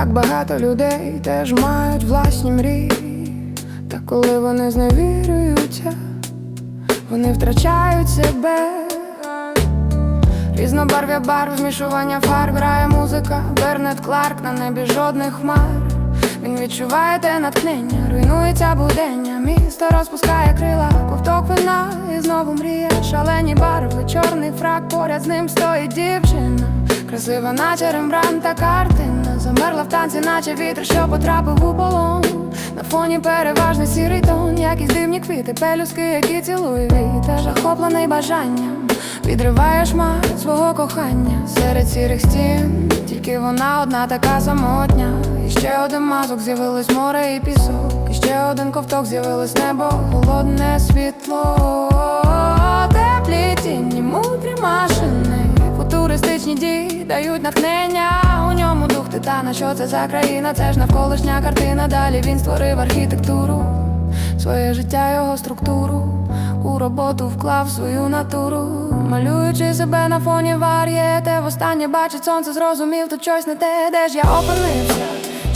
так багато людей теж мають власні мрії, та коли вони зневірюються, вони втрачають себе. Різнобарв'я барв, змішування фарб, грає музика, Бернет Кларк на небі жодних хмар. Він відчуває те натхнення, руйнується будення, місто розпускає крила, ковток вина і знову мріє, шалені барви, чорний фрак, поряд з ним стоїть дівчина. Красива, наче Рембрандт та картина, танці, наче вітер, що потрапив у полон. На фоні переважний сірий тон, якісь дивні квіти, пелюски, які цілує вітер, захоплений бажанням. Відриває шмат свого кохання серед сірих стін, тільки вона одна така самотня. І ще один мазок з'явилось море і пісок. І ще один ковток з'явилось небо, холодне світло, теплі тіні, мудрі машини, футуристичні дії дають натхнення. Титана, що це за країна? Це ж навколишня картина. Далі він створив архітектуру, своє життя, його структуру. У роботу вклав свою натуру, малюючи себе на фоні вар'єте Востаннє бачить сонце, зрозумів, тут щось не те, де ж я опинився.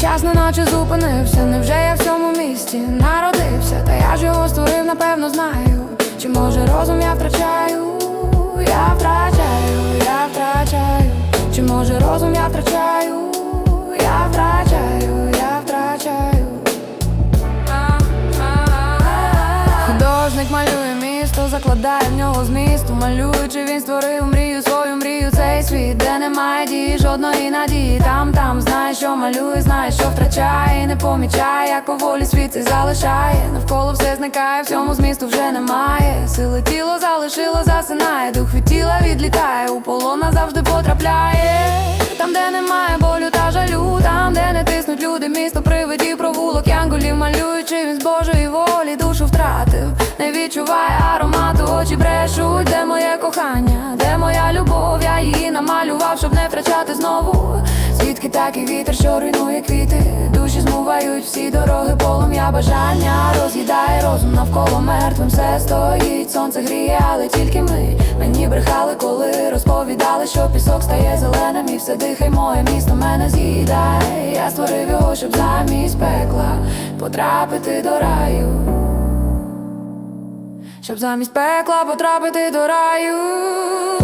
Час неначе зупинився, невже я в цьому місті народився, та я ж його створив, напевно, знаю. Чи може розум я втрачаю, я втрачаю, я втрачаю, чи може розум я втрачаю, втрачаю, я втрачаю. Художник малює місто, закладає в нього змісту Малюючи, він створив мрію, свою мрію, цей світ, де немає дії, жодної надії. Там, там знає, що малює, знає, що втрачає, не помічає, як поволі світ цей залишає. Навколо все зникає, в цьому змісту вже немає. Сили тіло залишило, засинає, дух від тіла відлітає, у полон назавжди потрапляє. Там, де немає болю та жалю, не відчуває аромату, очі брешуть, де моє кохання, де моя любов, я її намалював, щоб не втрачати знову. Звідки такий вітер, що руйнує квіти, душі змувають всі дороги, полум'я бажання. Роз'їдає розум навколо мертвим. Все стоїть, сонце гріє, але тільки ми. Мені брехали, коли розповідали, що пісок стає зеленим і все дихай, моє місто мене з'їдає. Я створив його, щоб замість пекла потрапити до раю. Щоб замість пекла потрапити до раю.